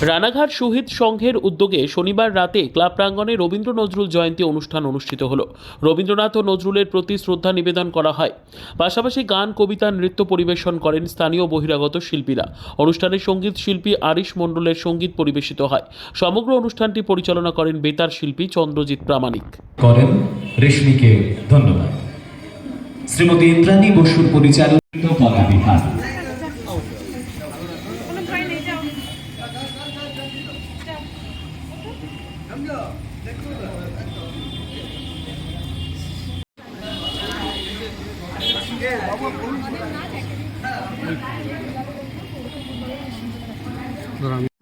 রানাঘাট শহীদ সংঘের উদ্যোগে শনিবার রাতে ক্লাব প্রাঙ্গণে রবীন্দ্র নজরুল জয়ন্তী অনুষ্ঠান অনুষ্ঠিত হল। রবীন্দ্রনাথ ও নজরুলের প্রতি শ্রদ্ধা নিবেদন করা হয়। পাশাপাশি গান, কবিতা, নৃত্য পরিবেশন করেন স্থানীয় বহিরাগত শিল্পীরা। অনুষ্ঠানে সংগীত শিল্পী আরিশ মণ্ডলের সংগীত পরিবেশিত হয়। সমগ্র অনুষ্ঠানটি পরিচালনা করেন বেতার শিল্পী চন্দ্রজিৎ প্রামাণিক। করেন রেশমিকে ধন্যবাদ। শ্রীমতী ইন্দ্রাণী বসুর পরিচালিত কলাবিহার। নাগাদ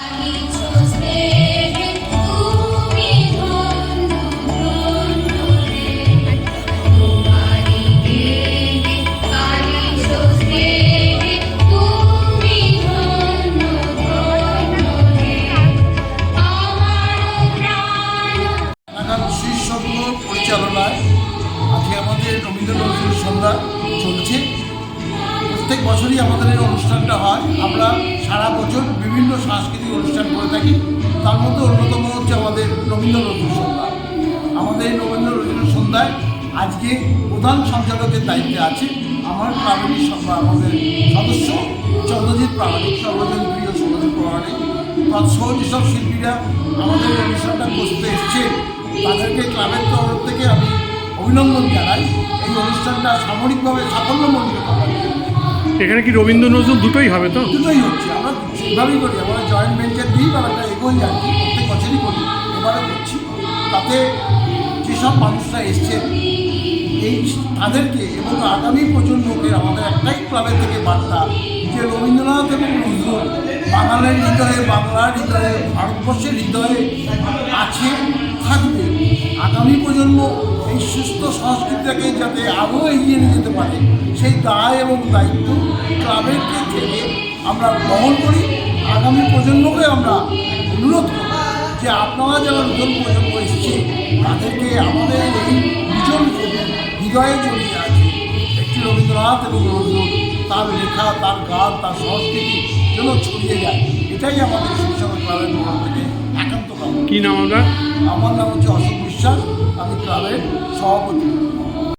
চলছে। প্রত্যেক বছরই আমাদের এই অনুষ্ঠানটা হয়। আমরা সারা বছর বিভিন্ন সাংস্কৃতিক অনুষ্ঠান করে থাকি। তার মধ্যে অন্যতম হচ্ছে আমাদের রবীন্দ্র নজরুল সন্ধ্যা। আমাদের এই রবীন্দ্র নজরুল সন্ধ্যায় আজকে প্রধান সঞ্চালকের দায়িত্বে আছে আমার প্রামাণিক সভা, আমাদের সদস্য চন্দ্রজিৎ প্রামাণিক, সর্বজন প্রিয় সর্বজন প্রামাণিক তৎসহ যেসব শিল্পীরা আমাদের অনুষ্ঠানটা করতে এসছে, তাদেরকে ক্লাবের তরফ থেকে আমি অভিনন্দন জানাই এই অনুষ্ঠানটা সামরিকভাবে সাফল্যমণ্ডিত করার জন্য। এখানে কি রবীন্দ্র নজরুল দুটোই হবে তো? দুটোই হচ্ছে আমরা সেভাবেই করি। আমরা জয়েন্ট ভেঞ্চার দিয়েই ব্যাপারটা এগোই কি প্রত্যেক বছরই করি এবারও করছি। তাতে যেসব মানুষরা এসছেন এই তাদেরকে এবং আগামী প্রজন্মকে আমাদের একটাই ক্লাবের থেকে বার্তা যে রবীন্দ্রনাথ এবং নজরুল বাঙালির হৃদয়ে বাংলার হৃদয়ে ভারতবর্ষের হৃদয়ে আছে। এই সুস্থ সংস্কৃতিটাকে যাতে আরও এগিয়ে নিয়ে যেতে পারে সেই দায় এবং দায়িত্ব ক্লাবেরকে থেকে আমরা বহন করি। আগামী প্রজন্মকে আমরা অনুরোধ করি যে আপনারা যারা নতুন প্রজন্ম এসছে তাদেরকে আমাদের এই কবি হৃদয়ে জড়িয়ে আছে। একটি রবীন্দ্রনাথ এবং নজরুল তার লেখা তার গান তার সংস্কৃতি যেন ছড়িয়ে যায়। এটাই আমাদের শিক্ষক ক্লাবের মহল থেকে একান্ত কামনা। কি নাম আপনার? আমার নাম হচ্ছে অশোক বিশ্বাস আমি ক্লাবের সভাপতি।